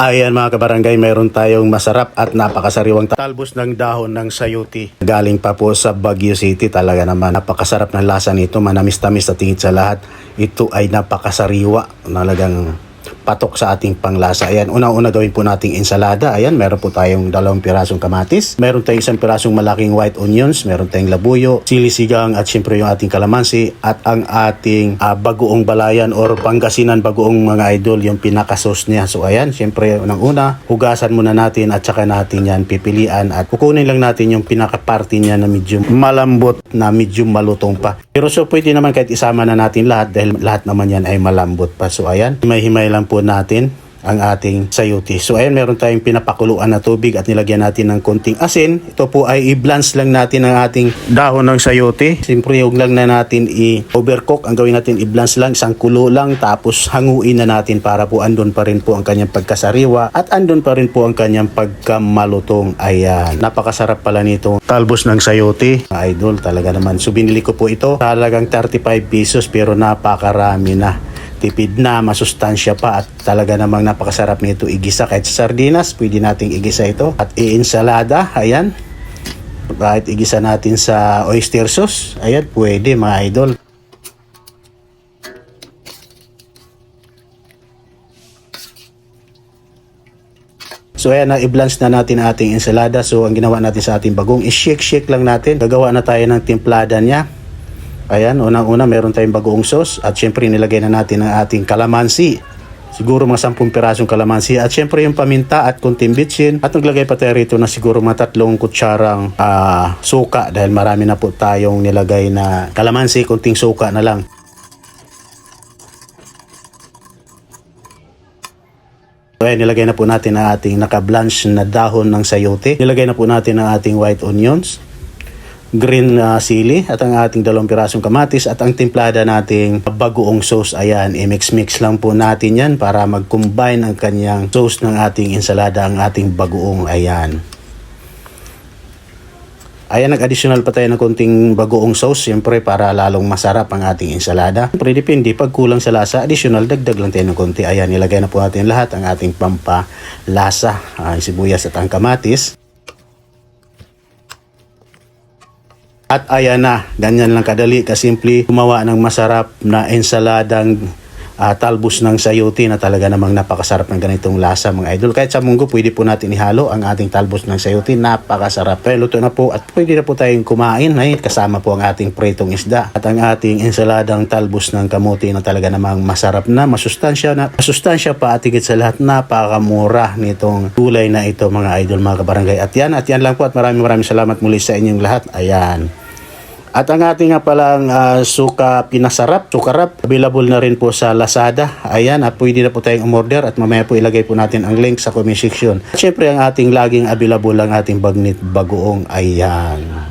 Ayan mga kabarangay, meron tayong masarap at napakasariwang talbos ng dahon ng sayuti. Galing pa po sa Baguio City talaga naman. Napakasarap ng lasa nito, manamis-tamis sa tingin sa lahat. Ito ay napakasariwa. Talagang patok sa ating panglasa. Ayan, una-una gawin po nating ensalada. Ayan, meron po tayong dalawang pirasong kamatis. Meron tayong isang pirasong malaking white onions. Meron tayong labuyo, sili sigang at syempre yung ating kalamansi at ang ating ah, bagoong balayan or pangasinan bagoong mga idol, yung pinaka-sauce niya. So ayan, syempre unang-una, hugasan muna natin at saka natin yan pipilian at kukunin lang natin yung pinaka-party niya na medyo malambot na medyo malutong pa. Pero so pwede naman kahit isama na natin lahat dahil lahat naman yan ay malambot pa. So ayan, himay-himay lang po natin ang ating sayuti. So ayan, meron tayong pinapakuluan na tubig at nilagyan natin ng konting asin. Ito po ay i-blanch lang natin ang ating dahon ng sayuti. Siyempre, huwag lang na natin i-overcook. Ang gawin natin i-blanch lang, isang kulo lang, tapos hanguin na natin para po andun pa rin po ang kanyang pagkasariwa at andun pa rin po ang kanyang pagkamalutong. Ayan, napakasarap pala nito. Talbos ng sayuti. Idol, talaga naman. So binili ko po ito. Talagang 35 pesos pero napakarami na tipid na, masustansya pa at talaga namang napakasarap nito igisa kahit sa sardinas, pwede nating igisa ito at i-ensalada, ayan kahit igisa natin sa oyster sauce, ayan pwede mga idol So ayan na i-blanch na natin ating ensalada. So ang ginawa natin sa ating bagong i-shake-shake lang natin. Gagawa na tayo ng timplada niya. Ayan, unang-una meron tayong bagoong sauce at syempre nilagay na natin ang ating kalamansi. Siguro mga 10 pirasong kalamansi at syempre yung paminta at kunting bitsin at naglagay pa tayo rito na siguro mga tatlong kutsarang ah, suka dahil marami na po tayong nilagay na kalamansi, kunting suka na lang. Ayan, nilagay na po natin ang ating naka-blanch na dahon ng sayote. Nilagay na po natin ang ating white onions, green uh, sili at ang ating dalawang pirasong kamatis at ang timplada nating bagoong sauce. Ayan, i-mix-mix lang po natin yan para mag-combine ang kanyang sauce ng ating ensalada, ang ating bagoong. Ayan. Ayan, nag-additional pa tayo ng konting bagoong sauce, siyempre para lalong masarap ang ating ensalada. Siyempre, depende, pag kulang sa lasa, additional, dagdag lang tayo ng konti. Ayan, nilagay na po natin lahat ang ating pampalasa, ang sibuyas at ang kamatis. At ayan na, ganyan lang kadali, kasimple, gumawa ng masarap na ensaladang ah, talbos ng sayote na talaga namang napakasarap ng ganitong lasa mga idol. Kahit sa munggo, pwede po natin ihalo ang ating talbos ng sayote. Napakasarap. Kaya luto na po at pwede na po tayong kumain. Ay, kasama po ang ating pretong isda at ang ating ensaladang talbos ng kamuti na talaga namang masarap na, masustansya na, masustansya pa at higit sa lahat napakamura nitong gulay na ito mga idol mga kabarangay. At yan, at yan lang po at maraming maraming salamat muli sa inyong lahat. Ayan. At ang ating nga palang ah, suka pinasarap, sukarap, available na rin po sa Lazada. Ayan, at pwede na po tayong umorder at mamaya po ilagay po natin ang link sa comment section. At syempre ang ating laging available ang ating bagnit bagoong. Ayan.